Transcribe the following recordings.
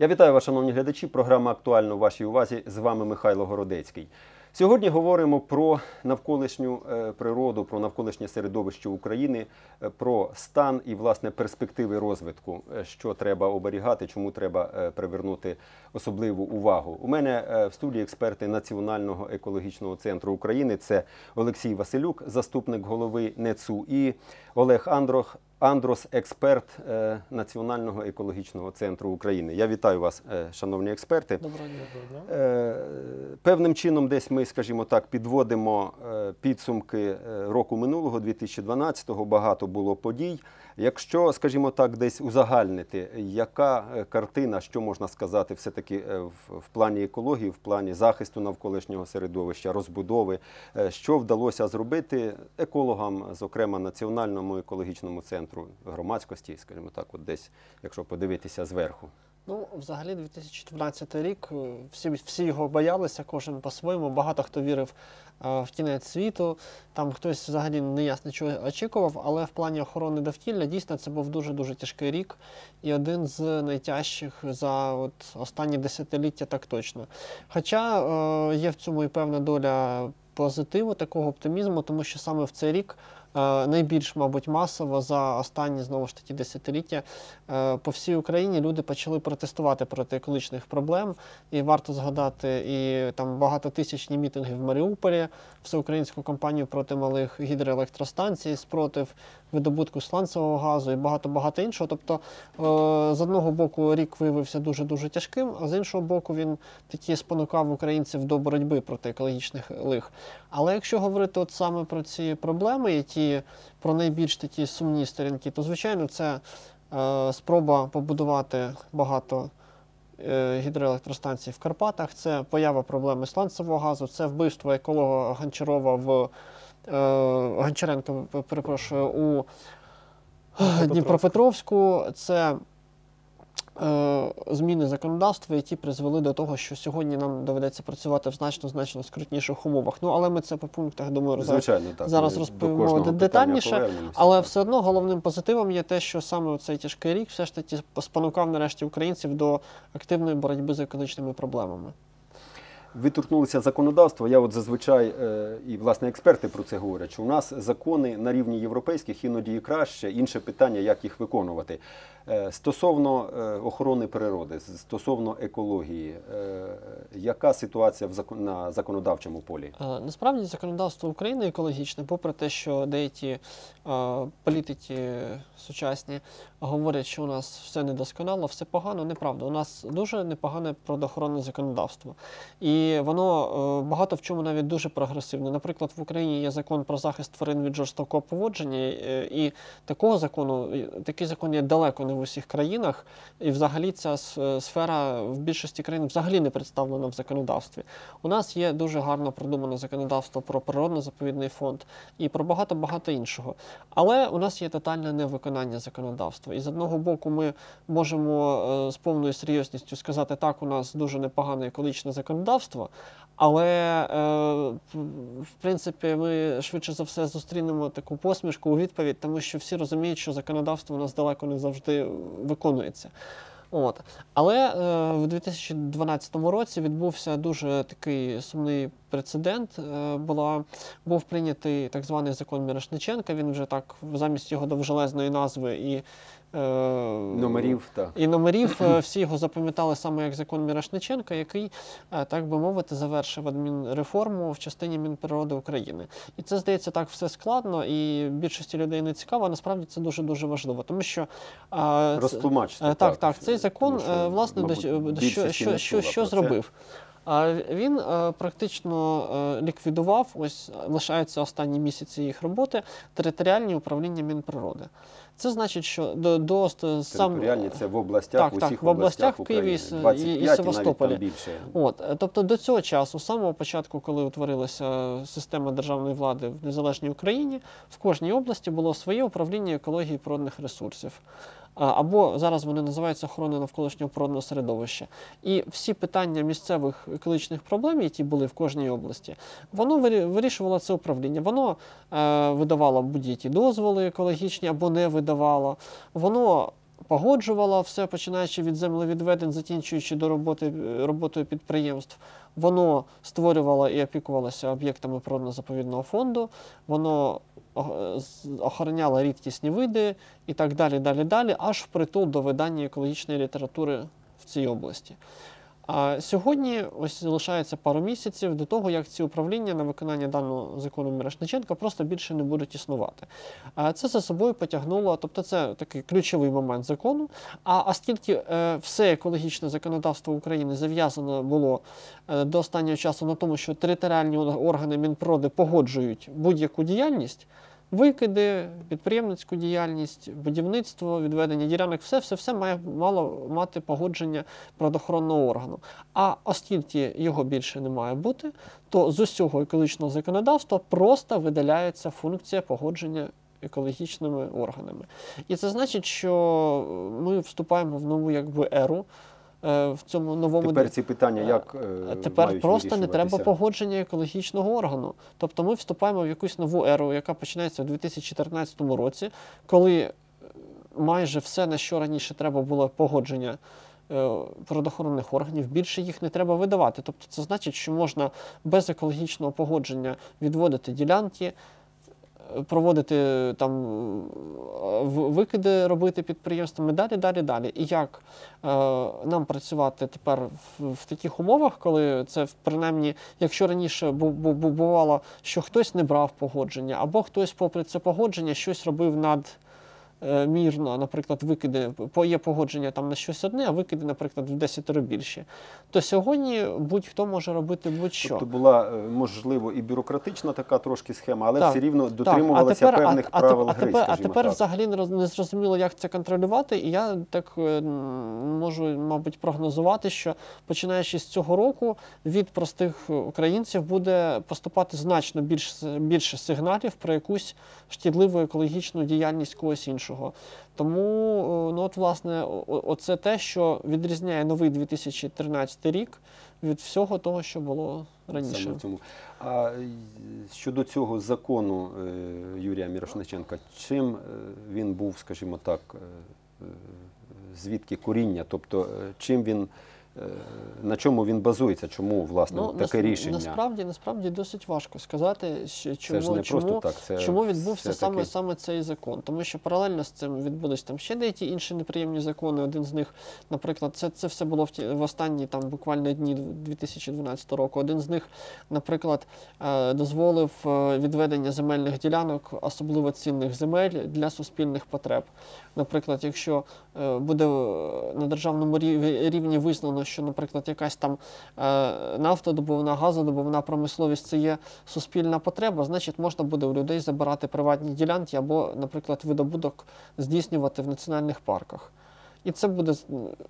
Я вітаю вас, шановні глядачі. Програма актуальна у вашій увазі. З вами Михайло Городецький. Сьогодні говоримо про навколишню е, природу, про навколишнє середовище України, е, про стан і власне перспективи розвитку, е, що треба оберігати, чому треба привернути особливу увагу. У мене в студії експерти Національного екологічного центру України. Це Олексій Василюк, заступник голови НЕЦУ, і Олег Андрох, Андрос, експерт е, Національного екологічного центру України. Я вітаю вас, е, шановні експерти. Доброго дня. Е, Певним чином, десь ми, скажімо так, підводимо підсумки року минулого, 2012-го. Багато було подій. Якщо, скажімо так, десь узагальнити, яка е, картина, що можна сказати, все-таки е, в, плані екології, в плані захисту навколишнього середовища, розбудови, е, що вдалося зробити екологам, зокрема Національному екологічному центру громадськості, скажімо так, от десь, якщо подивитися зверху. Ну, взагалі, 2014 рік, е, всі, всі його боялися, кожен по-своєму. Багато хто вірив е, в кінець світу. Там хтось взагалі не ясно чого очікував, але в плані охорони довкілля дійсно це був дуже-дуже тяжкий рік і один з найтяжчих за от, останні десятиліття, так точно. Хоча е, є в цьому і певна доля позитиву, такого оптимізму, тому що саме в цей рік. Е, Найбільш, мабуть, масово за останні знову ж таки десятиліття е, по всій Україні люди почали протестувати проти екологічних проблем. І варто згадати і там багатотисячні мітинги в Маріуполі, всеукраїнську кампанію проти малих гідроелектростанцій, спротив видобутку сланцевого газу і багато багато іншого. Тобто, е, з одного боку, рік виявився дуже дуже тяжким, а з іншого боку, він такі спонукав українців до боротьби проти екологічних лих. Але якщо говорити от саме про ці проблеми, які про найбільш такі сумні сторінки, то звичайно це е, спроба побудувати багато е, гідроелектростанцій в Карпатах, це поява проблеми сланцевого газу, це вбивство еколога Гончарова в е, Гончаренко, перепрошую, у Дніпропетровську. Це зміни законодавства, які призвели до того, що сьогодні нам доведеться працювати в значно значно скрутніших умовах. Ну але ми це по пунктах думаю Звичайно, так. зараз ми розповімо детальніше, але так. все одно головним позитивом є те, що саме цей тяжкий рік все ж таки спонукав нарешті українців до активної боротьби з екологічними проблемами. Ви торкнулися законодавства. Я от зазвичай е, і власне експерти про це говорять. Що у нас закони на рівні європейських іноді і краще. Інше питання, як їх виконувати. Е, Стосовно е, охорони природи, стосовно екології, е, яка ситуація на законодавчому полі? Насправді законодавство України екологічне, попри те, що деякі політики сучасні говорять, що у нас все недосконало, все погано, неправда. У нас дуже непогане природоохоронне законодавство. І воно багато в чому навіть дуже прогресивне. Наприклад, в Україні є закон про захист тварин від жорстокого поводження, і такого закону, такий закон є далеко не в усіх країнах. І взагалі ця е, сфера в більшості країн взагалі не представлена в законодавстві. У нас є дуже гарно продумане законодавство про природно-заповідний фонд і про багато-багато іншого. Але у нас є тотальне невиконання законодавства. І з одного боку, ми можемо е, з повною серйозністю сказати, так, у нас дуже непогане екологічне законодавство, але е, в- в принципі ми швидше за все зустрінемо таку посмішку у відповідь, тому що всі розуміють, що законодавство у нас далеко не завжди виконується. От. Але е, в 2012 році відбувся дуже такий сумний прецедент. Е, була, був прийнятий так званий закон Мірошниченка. Він вже так замість його довжелезної назви і Номерів та і номерів е, всі його запам'ятали саме як закон Мірошниченка, який, е, так би мовити, завершив адмінреформу в частині Мінприроди України. І це здається так все складно, і більшості людей не цікаво. а Насправді це дуже дуже важливо, тому що е, розтлумачте. Е, Так, так, цей закон Тому що, е, власне до що- що, що, що, про це. Він е, практично е, ліквідував, ось лишаються останні місяці їх роботи, територіальні управління Мінприроди. Це значить, що до, до сам Територіальні це в областях, Так, усіх в областях, областях в Києві і і- і 25 навіть Севастополі. там більше. От, е, тобто до цього часу, з самого початку, коли утворилася система державної влади в незалежній Україні, в кожній області було своє управління екології природних ресурсів. Або зараз вони називаються охорона навколишнього природного середовища. І всі питання місцевих екологічних проблем, які були в кожній області, воно вирішувало це управління. Воно е, видавало будь-які дозволи екологічні або не видавало. Воно погоджувала все, починаючи від землевідведень, закінчуючи до роботи е, роботою підприємств. Воно створювало і опікувалося об'єктами природно-заповідного фонду, воно з- охороняло рідкісні види і так далі, далі, далі, аж впритул до видання екологічної літератури в цій області. А сьогодні ось залишається пару місяців до того, як ці управління на виконання даного закону Мірошниченка просто більше не будуть існувати. Це за собою потягнуло, тобто це такий ключовий момент закону. А оскільки е, все екологічне законодавство України зав'язано було е, до останнього часу на тому, що територіальні органи Мінпроди погоджують будь-яку діяльність. Викиди, підприємницьку діяльність, будівництво, відведення ділянок, все, все, все має мало мати погодження природоохоронного органу. А оскільки його більше не має бути, то з усього екологічного законодавства просто видаляється функція погодження екологічними органами. І це значить, що ми вступаємо в нову якби еру. Е, В цьому новому Тепер ці питання як е, Тепер мають просто не треба погодження екологічного органу. Тобто ми вступаємо в якусь нову еру, яка починається у 2014 році, коли е, майже все, на що раніше треба було погодження е, природоохоронних органів, більше їх не треба видавати. Тобто це значить, що можна без екологічного погодження відводити ділянки. Проводити там викиди робити підприємствами, далі, далі, далі. І як е, нам працювати тепер в, в таких умовах, коли це принаймні, якщо раніше бу, бу, бу- бувало, що хтось не брав погодження, або хтось, попри це погодження, щось робив над. Е, Мірно, наприклад, викиди є погодження там на щось одне, а викиди, наприклад, в 10 більше. То сьогодні будь-хто може робити будь-що. Тобто була е, можливо і бюрократична така трошки схема, але Так, все рівно Так, дотримувалася певних а, правил а, гри, тепер, а тепер так. взагалі не зрозуміло, як це контролювати. І я так е, можу, мабуть, прогнозувати, що починаючи з цього року від простих українців буде поступати значно більше, більше сигналів про якусь шкідливу екологічну діяльність когось іншого. Тому, е, ну от, власне, оце те, що відрізняє новий 2013 рік від всього того, що було раніше. Саме. А е, щодо цього закону е, Юрія Мірошниченка, чим він був, скажімо так, звідки коріння? Тобто, чим він, на чому він базується? Чому власне таке нас- рішення? Ну, Насправді, насправді досить важко сказати, що, чому, Це не чому, просто так. Це чому відбувся саме, саме цей закон. Тому що паралельно з цим відбулись там ще деякі інші неприємні закони. Один з них, наприклад, це, це все було в, ті, в останні там буквально дні 2012 року. Один з них, наприклад, е, дозволив е, відведення земельних ділянок, особливо цінних земель для суспільних потреб. Наприклад, якщо е, буде на державному рівні визнано, що, наприклад, якась там е, нафтодобувна, газодобувна промисловість це є суспільна потреба, значить можна буде у людей забирати приватні ділянки або, наприклад, видобуток здійснювати в національних парках. І це буде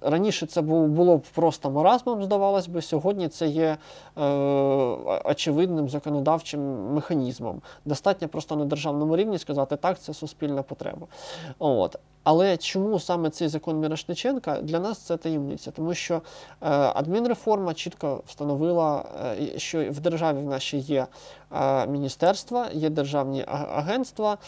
раніше це було, б просто маразмом, здавалось би. Сьогодні це є е, очевидним законодавчим механізмом. Достатньо просто на державному рівні сказати, так, це суспільна потреба. От. Але чому саме цей закон Мірошниченка для нас це таємниця? Тому що е, адмінреформа чітко встановила, е, що в державі в нашій є е, міністерства, є державні агентства.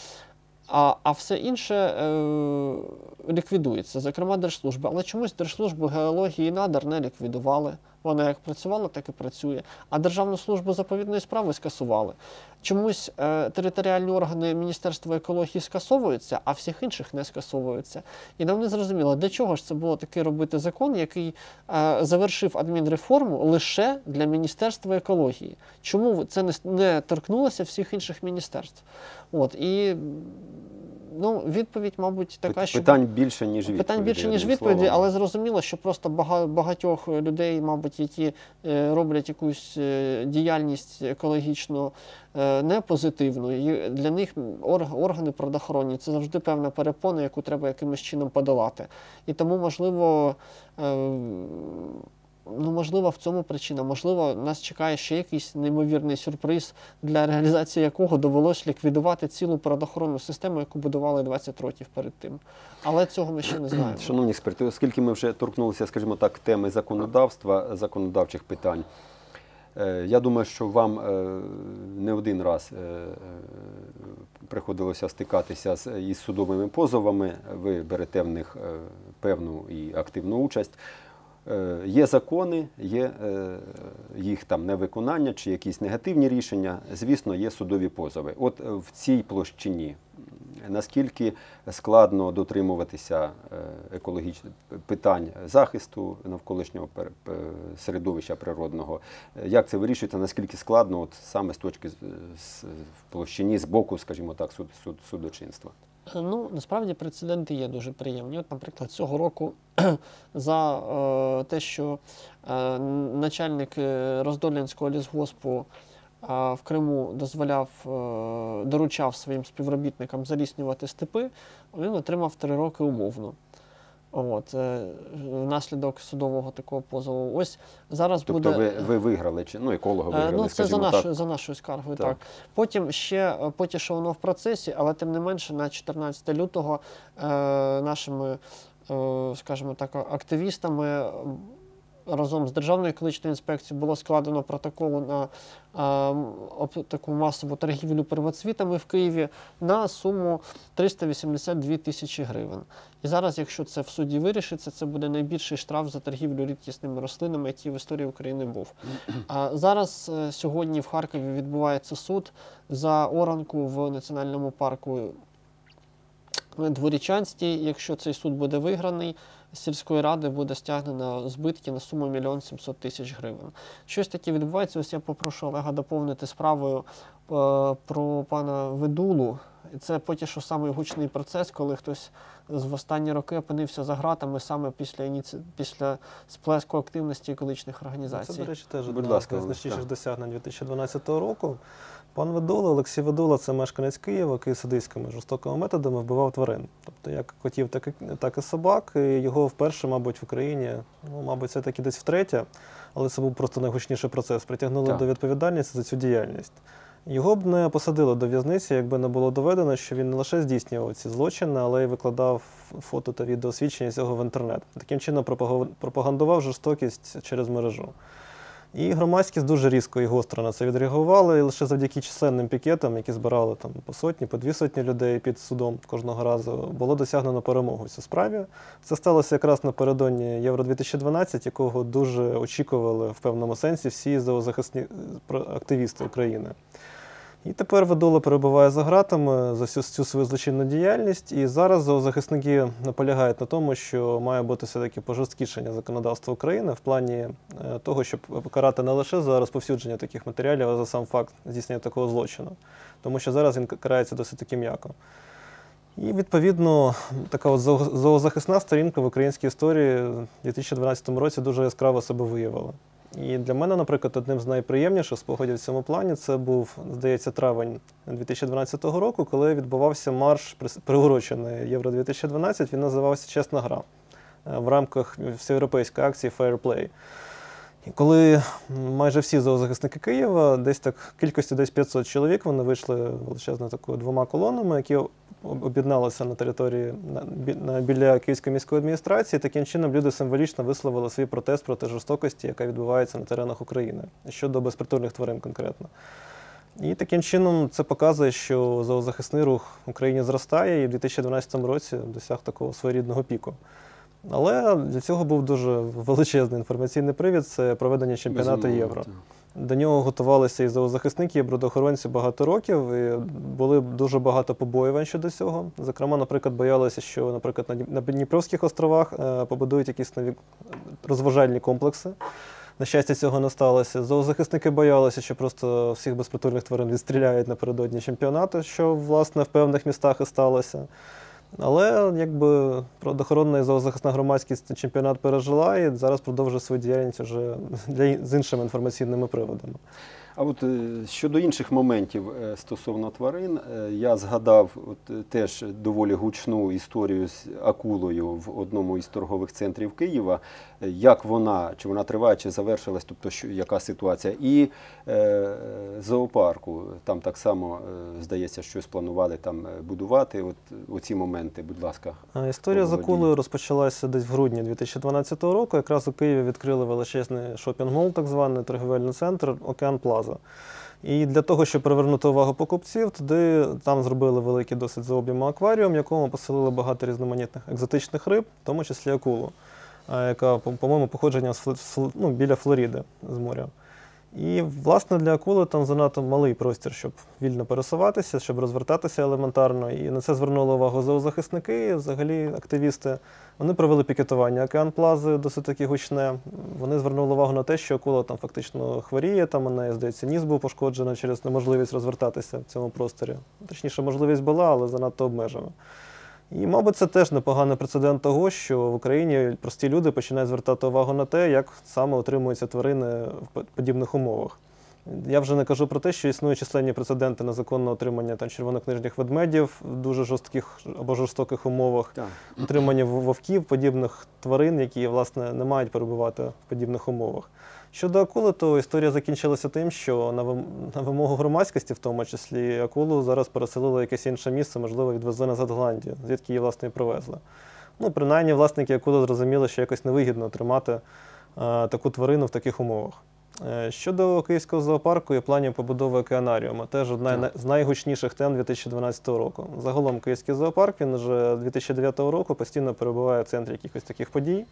А, а все інше е, ліквідується, зокрема держслужба. Але чомусь держслужбу геології і надр не ліквідували. Вона як працювала, так і працює. А Державну службу заповідної справи скасували. Чомусь е, територіальні органи Міністерства екології скасовуються, а всіх інших не скасовуються. І нам не зрозуміло, для чого ж це було таки робити закон, який е, завершив адмінреформу лише для Міністерства екології. Чому це не, не торкнулося всіх інших міністерств? От і ну, відповідь, мабуть, така, що Питань більше, ніж відповіді. Питань більше, ніж відповіді, але зрозуміло, що просто багатьох людей, мабуть, які е, роблять якусь е, діяльність екологічно е, не позитивну, і для них органи природоохоронні це завжди певна перепона, яку треба якимось чином подолати. І тому, можливо, Ну, можливо, в цьому причина. Можливо, нас чекає ще якийсь неймовірний сюрприз, для реалізації якого довелось ліквідувати цілу природоохоронну систему, яку будували 20 років перед тим. Але цього ми ще не знаємо. Шановні експерти, оскільки ми вже торкнулися, скажімо так, теми законодавства, законодавчих питань, Е, Я думаю, що вам е, не один раз е, приходилося стикатися із судовими позовами. Ви берете в них певну і активну участь. Е, Є закони, є е, їх там невиконання чи якісь негативні рішення. Звісно, є судові позови. От е, в цій площині наскільки складно дотримуватися екологічних питань захисту навколишнього середовища природного, як це вирішується, наскільки складно, от саме з точки з, площині з боку, скажімо так, суд, суд, судочинства. Ну, насправді прецеденти є дуже приємні. От, наприклад, цього року за е, те, що е, начальник е, Роздолянського лісгоспу е, в Криму дозволяв, е, доручав своїм співробітникам заліснювати степи, він отримав три роки умовно. От, е, внаслідок судового такого позову. Ось зараз Тобто буде. ви, ви виграли, чи ну еколога Е, виграли, Ну, це за, нашою за нашою скаргою, Так. так. Потім ще потім, що воно в процесі, але тим не менше на 14 лютого е, нашими, е, скажімо так, активістами разом з Державною екологічною інспекцією було складено протокол на е, таку масову торгівлю первоцвітами в Києві на суму 382 тисячі гривень. І зараз, якщо це в суді вирішиться, це буде найбільший штраф за торгівлю рідкісними рослинами, який в історії України був. А зараз е, сьогодні в Харкові відбувається суд за оранку в національному парку Дворічанський. Якщо цей суд буде виграний, з сільської ради буде стягнено збитки на суму 1 700 тисяч гривень. Щось таке відбувається. Ось я попрошу Олега доповнити справою е, про пана Ведулу. І Це поки що самий гучний процес, коли хтось з- в останні роки опинився за ґратами саме після ініці... після сплеску активності екологічних організацій. Це, до речі, теж Будь ласка, з найзначніших досягнень 2012 року. Пан Ведула, Олексій Ведула, це мешканець Києва, який садистськими жорстокими методами вбивав тварин. Тобто як котів, так і, так і собак. І його вперше, мабуть, в Україні, ну, мабуть, все-таки десь втретє, але це був просто найгучніший процес. Притягнули Так. до відповідальності за цю діяльність. Його б не посадили до в'язниці, якби не було доведено, що він не лише здійснював ці злочини, але й викладав фото та відеосвідчення цього в інтернет. Таким чином пропагандував жорстокість через мережу. І громадськість дуже різко і гостро на це відреагувала, і лише завдяки численним пікетам, які збирали там по сотні, по дві сотні людей під судом кожного разу, було досягнено перемогу в цій справі. Це сталося якраз напередодні Євро 2012, якого дуже очікували в певному сенсі всі зоозахисні е, активісти України. І тепер Ведула перебуває за ґратами за всю цю свою злочинну діяльність. І зараз зоозахисники наполягають на тому, що має бути все-таки пожорсткішення законодавства України в плані е, того, щоб покарати не лише за розповсюдження таких матеріалів, а за сам факт здійснення такого злочину. Тому що зараз він карається досить таки м'яко. І відповідно така от зоозахисна сторінка в українській історії в 2012 році дуже яскраво себе виявила. І для мене, наприклад, одним з найприємніших спогадів в цьому плані це був, здається, травень 2012 року, коли відбувався марш приурочений Євро 2012. Він називався Чесна гра в рамках всеєвропейської акції Fair Play. Коли майже всі зоозахисники Києва, десь так кількістю десь 500 чоловік, вони вийшли величезною такою двома колонами, які об'єдналися на території на, біля Київської міської адміністрації. Таким чином люди символічно висловили свій протест проти жорстокості, яка відбувається на теренах України щодо безпритульних тварин конкретно. І таким чином це показує, що зоозахисний рух в Україні зростає і в 2012 році досяг такого своєрідного піку. Але для цього був дуже величезний інформаційний привід це проведення чемпіонату Безумовно, Євро. так. До нього готувалися і зоозахисники, і бродоохоронці багато років. І були дуже багато побоювань щодо цього. Зокрема, наприклад, боялися, що, наприклад, на Дні- Дніпровських островах е, побудують якісь нові розважальні комплекси. На щастя, цього не сталося. Зоозахисники боялися, що просто всіх безпритульних тварин відстріляють напередодні чемпіонату, що власне в певних містах і сталося. Але якби природоохоронна і зоозахисна громадськість чемпіонат пережила і зараз продовжує свою діяльність вже для, з іншими інформаційними приводами. А от е, щодо інших моментів е, стосовно тварин, е, я згадав от, теж доволі гучну історію з акулою в одному із торгових центрів Києва. Як вона, чи вона триває, чи завершилась, тобто що, яка ситуація. І е, зоопарку, там так само, е, здається, щось планували там е, будувати. От оці моменти, будь ласка. Історія з акулою розпочалася десь в грудні 2012 року. Якраз у Києві відкрили величезний шопінг-мол, так званий торговельний центр Океан Плаза. І для того, щоб привернути увагу покупців, туди там зробили великий досить за об'єму акваріум, в якому поселили багато різноманітних екзотичних риб, в тому числі акулу, яка, по- по-моєму, походження з ну, біля Флориди з моря. І, власне, для акули там занадто малий простір, щоб вільно пересуватися, щоб розвертатися елементарно. І на це звернули увагу зоозахисники, і взагалі активісти. Вони провели пікетування океан плази, досить таки гучне. Вони звернули увагу на те, що акула там фактично хворіє, там у неї, здається, ніс був пошкоджений через неможливість розвертатися в цьому просторі. Точніше, можливість була, але занадто обмежена. І, мабуть, це теж непоганий прецедент того, що в Україні прості люди починають звертати увагу на те, як саме утримуються тварини в по- подібних умовах. Я вже не кажу про те, що існують численні прецеденти незаконного отримання там, червонокнижних ведмедів в дуже жорстких або жорстоких умовах, Так. утримання вовків, подібних тварин, які власне не мають перебувати в подібних умовах. Щодо акули, то історія закінчилася тим, що на вимогу громадськості, в тому числі акулу, зараз переселили в якесь інше місце, можливо, відвезли назад Голландію, звідки її власне і привезли. Ну, принаймні, власники акули зрозуміли, що якось невигідно тримати е, таку тварину в таких умовах. Е, Щодо Київського зоопарку і планів побудови океанаріуму, теж одна Так. з найгучніших тем 2012 року. Загалом Київський зоопарк він вже 2009 року постійно перебуває в центрі якихось таких подій.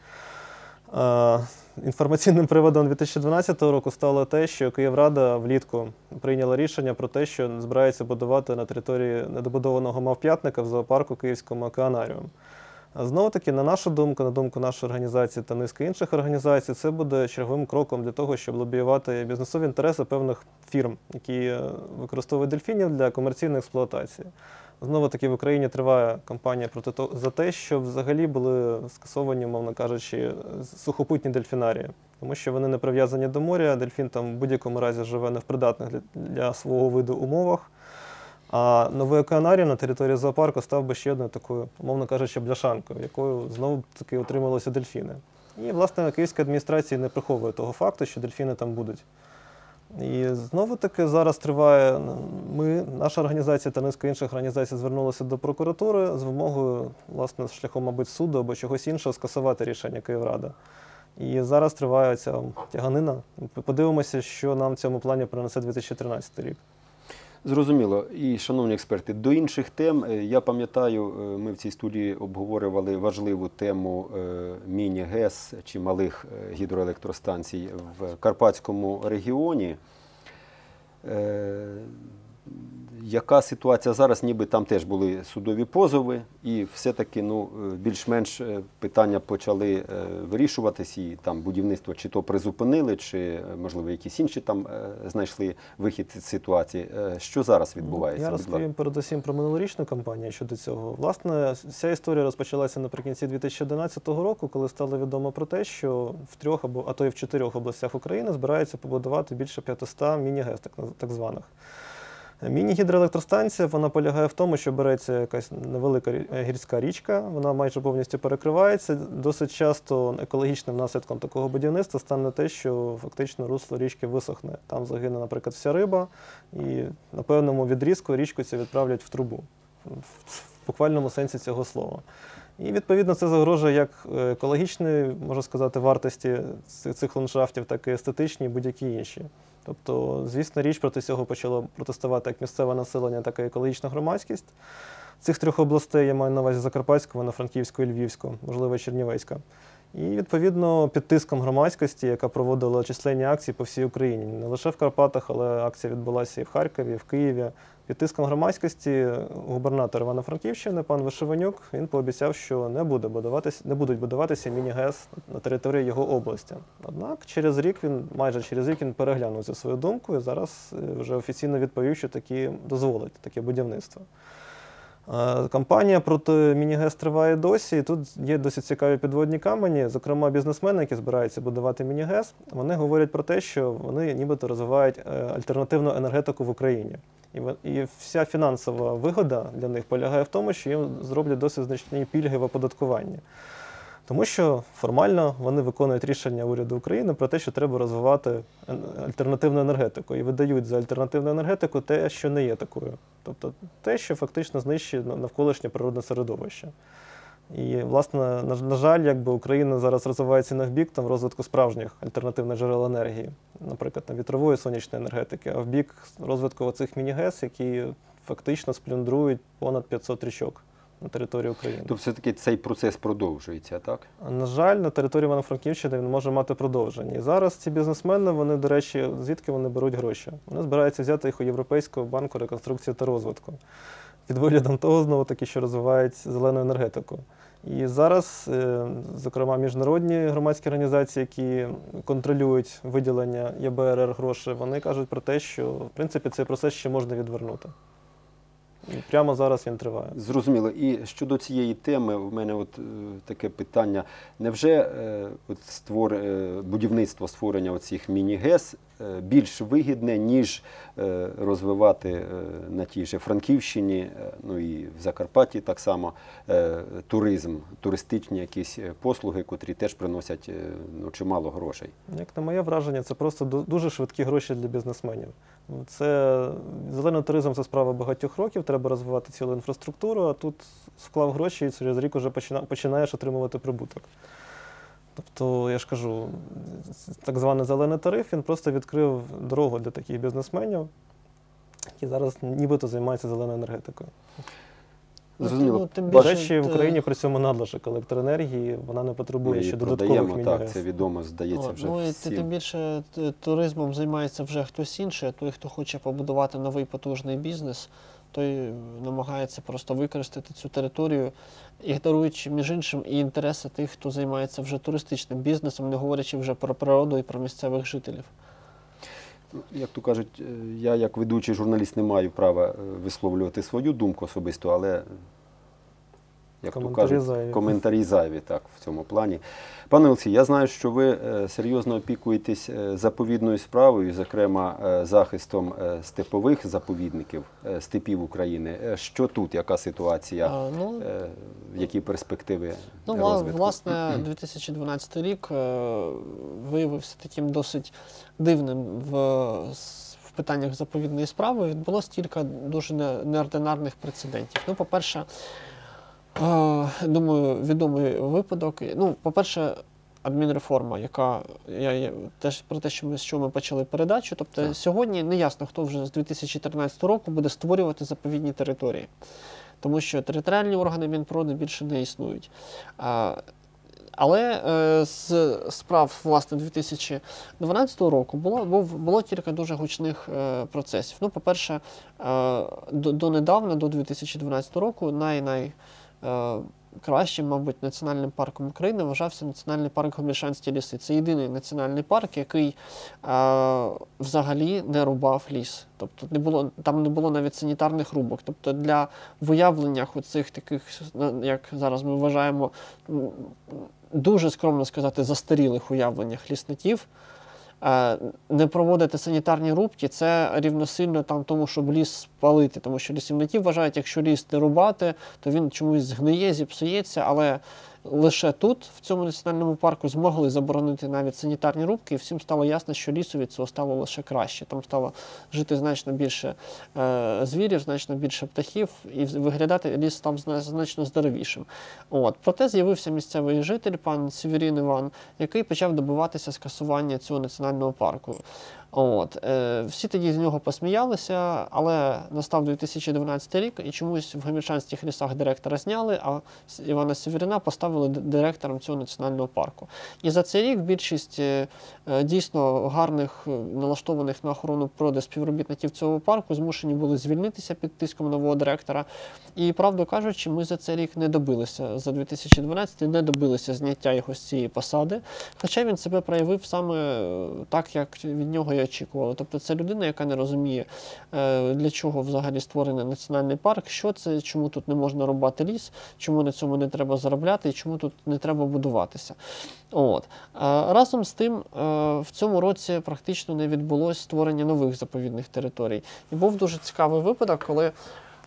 Е, Інформаційним приводом 2012 року стало те, що Київрада влітку прийняла рішення про те, що збирається будувати на території недобудованого мавп'ятника в зоопарку Київському океанаріум. Знову таки, на нашу думку, на думку нашої організації та низки інших організацій, це буде черговим кроком для того, щоб лобіювати бізнесові інтереси певних фірм, які е, використовують дельфінів для комерційної експлуатації. Знову таки в Україні триває кампанія проти того за те, щоб взагалі були скасовані, мовно кажучи, сухопутні дельфінарії, тому що вони не прив'язані до моря. Дельфін там в будь-якому разі живе не в придатних для свого виду умовах. А новий океанарій на території зоопарку став би ще одною такою, умовно кажучи, бляшанкою, якою знову таки отрималися дельфіни. І, власне, київська адміністрація не приховує того факту, що дельфіни там будуть. І знову таки зараз триває. Ми, наша організація та низка інших організацій звернулися до прокуратури з вимогою, власне, шляхом, мабуть, суду або чогось іншого скасувати рішення Київради. І зараз триває ця тяганина. Подивимося, що нам в цьому плані принесе 2013 рік. Зрозуміло. І, шановні експерти, до інших тем е, я пам'ятаю, е, ми в цій студії обговорювали важливу тему е, міні-ГЕС чи малих гідроелектростанцій в Карпатському регіоні. Яка ситуація зараз? Ніби там теж були судові позови, і все-таки ну, е, більш-менш е, питання почали е, вирішуватись, і там будівництво чи то призупинили, чи можливо якісь інші там знайшли вихід з ситуації. Що зараз відбувається? Я розповім передусім про минулорічну кампанію щодо цього. Власне, вся історія розпочалася наприкінці 2011 року, коли стало відомо про те, що в трьох або а то й в чотирьох областях України збираються побудувати більше 500 міні-ГЕС, так, так званих. Міні-гідроелектростанція вона полягає в тому, що береться якась невелика е, гірська річка, вона майже повністю перекривається. Досить часто екологічним наслідком такого будівництва стане те, що фактично русло річки висохне. Там загине, наприклад, вся риба, і на певному відрізку річку цю відправлять в трубу, в- буквальному сенсі цього слова. І відповідно це загрожує як е, екологічної, можна сказати, вартості цих ландшафтів, так і естетичній, будь-які інші. Тобто, звісно, річ проти цього почало протестувати як місцеве населення, так і екологічна громадськість. Цих трьох областей я маю на увазі Закарпатську, Воно-Франківську і Львівську, можливо, Чернівецька. І відповідно під тиском громадськості, яка проводила численні акції по всій Україні, не лише в Карпатах, але акція відбулася і в Харкові, і в Києві. Під тиском громадськості губернатор Івано-Франківщини пан Вишиванюк він пообіцяв, що не буде будуватися, не будуть будуватися міні-ГЕС на території його області. Однак через рік він майже через рік він переглянув цю свою думку і зараз е, вже офіційно відповів, що такі дозволить таке будівництво. Кампанія проти Мінігес триває досі. І тут є досить цікаві підводні камені. Зокрема, бізнесмени, які збираються будувати Мінігес, вони говорять про те, що вони нібито розвивають е, альтернативну енергетику в Україні. І вся фінансова вигода для них полягає в тому, що їм зроблять досить значні пільги в оподаткуванні. Тому що формально вони виконують рішення уряду України про те, що треба розвивати альтернативну енергетику, і видають за альтернативну енергетику те, що не є такою. Тобто те, що фактично знищує навколишнє природне середовище. І, власне, на, жаль, якби Україна зараз розвивається не в бік там, розвитку справжніх альтернативних джерел енергії, наприклад, там, вітрової сонячної енергетики, а в бік розвитку оцих міні-ГЕС, які фактично сплюндрують понад 500 річок на території України. То все-таки цей процес продовжується, так? На жаль, на території Івано-Франківщини він може мати продовження. І зараз ці бізнесмени, вони, до речі, звідки вони беруть гроші? Вони збираються взяти їх у Європейського банку реконструкції та розвитку. Під виглядом того, знову таки, що розвивають зелену енергетику. І зараз, е, зокрема, міжнародні громадські організації, які контролюють виділення ЄБРР грошей, вони кажуть про те, що в принципі цей процес ще можна відвернути. Прямо зараз він триває. Зрозуміло. І щодо цієї теми, в мене от е, таке питання. Невже е, от створ, е, будівництво створення оцих міні-ГЕС е, більш вигідне, ніж е, розвивати е, на тій же Франківщині, ну і в Закарпатті так само туризм, туристичні якісь послуги, котрі теж приносять ну, чимало грошей? Як на моє враження, це просто ду- дуже швидкі гроші для бізнесменів. Це зелений туризм це справа багатьох років, треба розвивати цілу інфраструктуру, а тут вклав гроші і через рік вже починаєш отримувати прибуток. Тобто, я ж кажу, так званий зелений тариф він просто відкрив дорогу для таких бізнесменів, які зараз нібито займаються зеленою енергетикою. Зрозуміло. Ну, тим До речі, в Україні при цьому надлишок електроенергії, вона не потребує її ще додаткових продаємо, так, це відомо, здається, От, вже ну всім. тим більше туризмом займається вже хтось інший, а той, хто хоче побудувати новий потужний бізнес, той е, намагається просто використати цю територію, ігноруючи, між іншим, і інтереси тих, хто займається вже туристичним бізнесом, не говорячи вже про природу і про місцевих жителів. Як то кажуть, е, я як ведучий журналіст не маю права е, висловлювати свою думку особисто, але як то кажуть, зайві. коментарі зайві так, в цьому плані. Пане Олексій, я знаю, що ви е, серйозно опікуєтесь е, заповідною справою, зокрема е, захистом степових заповідників степів України. Що тут, яка ситуація, А, ну, які перспективи Ну, розвитку? власне, 2012 рік виявився таким досить дивним в, в питаннях заповідної справи. Відбулося кілька дуже неординарних прецедентів. Ну, по-перше, думаю, відомий випадок. Ну, по-перше, адмінреформа, яка я, я теж про те, що ми з чого ми почали передачу. Тобто Так. сьогодні не ясно, хто вже з 2013 року буде створювати заповідні території. Тому що територіальні органи Мінпроди більше не існують. А, але е, з справ власне 2012 року було, був, було кілька дуже гучних е, процесів. Ну, по-перше, е, донедавна, до 2012 року, най-най кращим, мабуть, національним парком України вважався національний парк Гомішанські ліси. Це єдиний національний парк, який е, взагалі не рубав ліс. Тобто не було, там не було навіть санітарних рубок. Тобто для виявлення оцих таких, як зараз ми вважаємо, дуже скромно сказати, застарілих уявленнях лісників. Е, Не проводити санітарні рубки це рівносильно там тому, щоб ліс спалити, тому що лісівники вважають, якщо ліс не рубати, то він чомусь згниє, зіпсується, але лише тут, в цьому національному парку, змогли заборонити навіть санітарні рубки, і всім стало ясно, що лісу від цього стало лише краще. Там стало жити значно більше е, звірів, значно більше птахів, і виглядати ліс став значно здоровішим. От. Проте з'явився місцевий житель, пан Сєвєрін Іван, який почав добиватися скасування цього національного парку. От. Е, всі тоді з нього посміялися, але настав 2012 рік, і чомусь в гомічанських лісах директора зняли, а Івана Сєвєрина поставили директором цього національного парку. І за цей рік більшість е, е, дійсно гарних, е, налаштованих на охорону природи співробітників цього парку змушені були звільнитися під тиском нового директора. І правду кажучи, ми за цей рік не добилися за 2012 не добилися зняття його з цієї посади. Хоча він себе проявив саме е, так, як від нього і очікували. Тобто це людина, яка не розуміє, е, для чого взагалі створений національний парк, що це, чому тут не можна рубати ліс, чому на цьому не треба заробляти і чому тут не треба будуватися. От. Разом з тим, е, в цьому році практично не відбулось створення нових заповідних територій. І був дуже цікавий випадок, коли.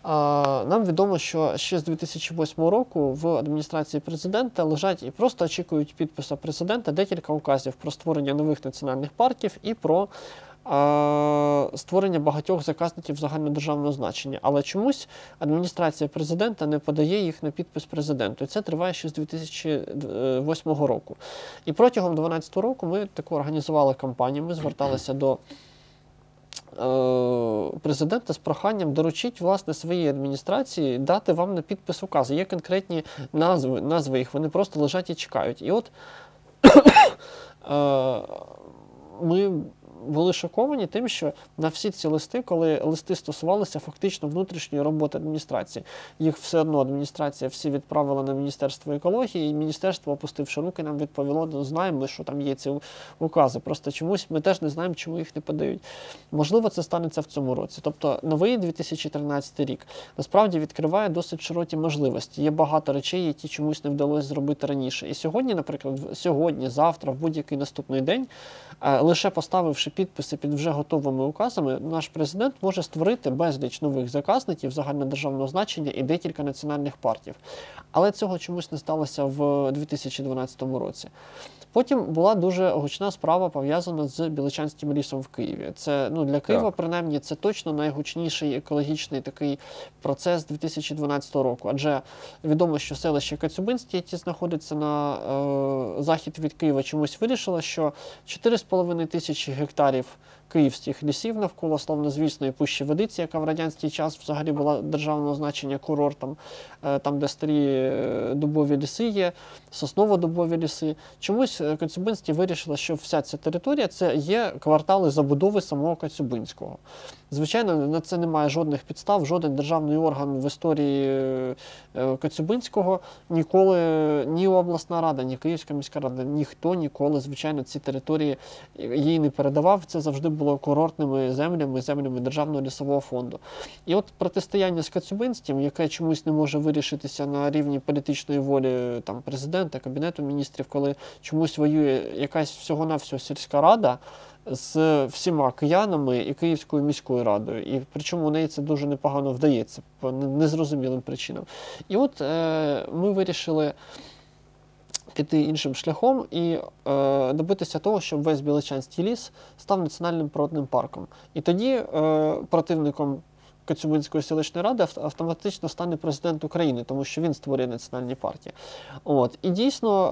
Нам відомо, що ще з 2008 року в адміністрації президента лежать і просто очікують підпису президента декілька указів про створення нових національних парків і про створення багатьох заказників загальнодержавного значення. Але чомусь адміністрація президента не подає їх на підпис президенту. І це триває ще з 2008 року. І протягом 2012 року ми таку організували кампанію. Ми зверталися до президента з проханням доручить власне своїй адміністрації дати вам на підпис укази. Є конкретні назви, назви їх, вони просто лежать і чекають. І от е, ми були шоковані тим, що на всі ці листи, коли листи стосувалися фактично внутрішньої роботи адміністрації, їх все одно адміністрація всі відправила на Міністерство екології, і міністерство, опустивши руки, нам відповіло, ну знаємо, що там є ці укази. Просто чомусь ми теж не знаємо, чому їх не подають. Можливо, це станеться в цьому році. Тобто новий 2013 рік насправді відкриває досить широкі можливості. Є багато речей, які чомусь не вдалося зробити раніше. І сьогодні, наприклад, сьогодні, завтра, в будь-який наступний день, е, лише поставивши підписи під вже готовими указами, наш президент може створити безліч нових заказників загальнодержавного значення і декілька національних партій, Але цього чомусь не сталося в 2012 році. Потім була дуже гучна справа пов'язана з Біличанським лісом в Києві. Це ну для Києва, Так. принаймні, це точно найгучніший екологічний такий процес 2012 року. Адже відомо, що селище Кацюбинське, яке знаходиться на е, захід від Києва, чомусь вирішило, що 4,5 тисячі гектарів київських лісів навколо славнозвісної пущі Ведиці, яка в радянський час взагалі була державного значення курортом, е, там, де старі е, дубові ліси є, сосново-дубові ліси. Чомусь е, Коцюбинські вирішили, що вся ця територія це є квартали забудови самого Коцюбинського. Звичайно, на це немає жодних підстав, жоден державний орган в історії Коцюбинського ніколи ні обласна рада, ні Київська міська рада, ніхто ніколи, звичайно, ці території їй не передавав. Це завжди було курортними землями, землями Державного лісового фонду. І от протистояння з Коцюбинським, яке чомусь не може вирішитися на рівні політичної волі там, президента, кабінету міністрів, коли чомусь воює якась всього-навсього сільська рада з всіма киянами і Київською міською радою. І причому у неї це дуже непогано вдається по незрозумілим причинам. І от е, ми вирішили піти іншим шляхом і е, добитися того, щоб весь Біличанський ліс став національним природним парком. І тоді е, противником Коцюбинської селищної ради автоматично стане президент України, тому що він створює національні партії. От. І дійсно,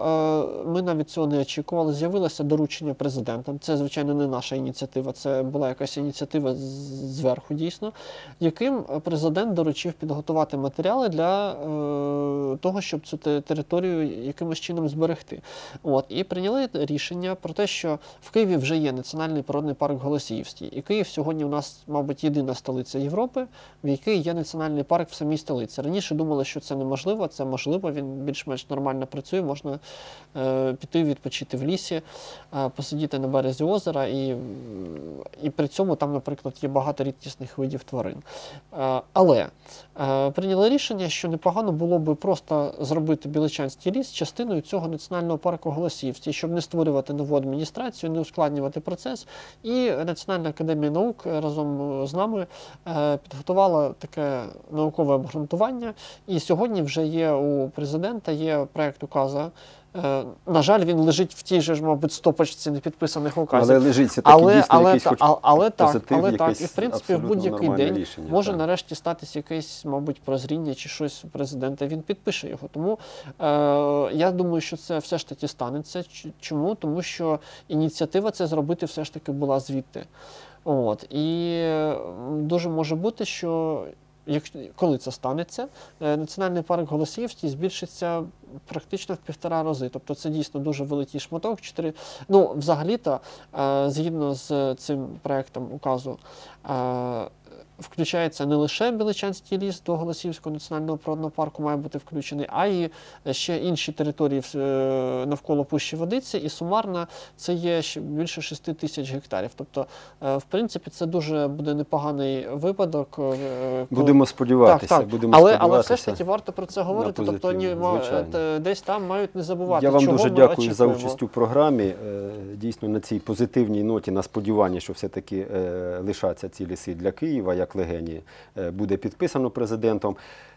е, ми навіть цього не очікували. З'явилося доручення президента. Це, звичайно, не наша ініціатива, це була якась ініціатива зверху, дійсно, яким президент доручив підготувати матеріали для е, того, щоб цю територію якимось чином зберегти. От. І прийняли рішення про те, що в Києві вже є національний природний парк Голосіївський. І Київ сьогодні у нас, мабуть, єдина столиця Європи, в якій є національний парк в самій столиці. Раніше думали, що це неможливо, це можливо, він більш-менш нормально працює, можна е, піти відпочити в лісі, е, посидіти на березі озера, і, і при цьому там, наприклад, є багато рідкісних видів тварин. Е, але е, прийняли рішення, що непогано було би просто зробити Біличанський ліс частиною цього національного парку Голосіївський, щоб не створювати нову адміністрацію, не ускладнювати процес. І Національна академія наук разом з нами е, підготувала таке наукове обґрунтування. І сьогодні вже є у президента є проект указа. Е, На жаль, він лежить в тій же ж, мабуть, стопочці непідписаних указів. Але лежить таки Але, дійсно але, якийсь хоч але так, позитив, але так. І в принципі в будь-який день рішення, може так. нарешті статися якесь, мабуть, прозріння чи щось у президента. Він підпише його. Тому е, я думаю, що це все ж таки станеться. Чому? Тому що ініціатива це зробити все ж таки була звідти. От. І е, дуже може бути, що якщо коли це станеться, е, національний парк Голосіївський збільшиться практично в півтора рази. Тобто це дійсно дуже великий шматок. Чотири ну взагалі-то е, згідно з цим проектом указу. Е, Включається не лише Біличанський ліс до Голосіївського національного природного парку має бути включений, а й ще інші території е, навколо Пущі Водиці. І сумарно це є більше 6 тисяч гектарів. Тобто, е, в принципі, це дуже буде непоганий випадок. е, коли- Будемо сподіватися. так, так. Будемо але, але все ж таки варто про це говорити. Тобто ні, е, десь там мають не забувати. Я вам чого дуже ми дякую за участь у програмі. Е, Дійсно, на цій позитивній ноті, на сподіванні, що все-таки е, лишаться ці ліси для Києва, як легені, е, буде підписано президентом.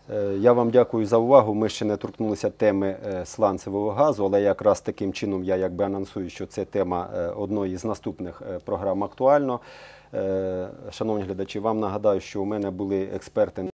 Е, Я вам дякую за увагу. Ми ще не торкнулися теми е, сланцевого газу, але якраз таким чином я якби анонсую, що це тема одної з наступних програм актуально. Шановні глядачі, вам нагадаю, що у мене були експерти.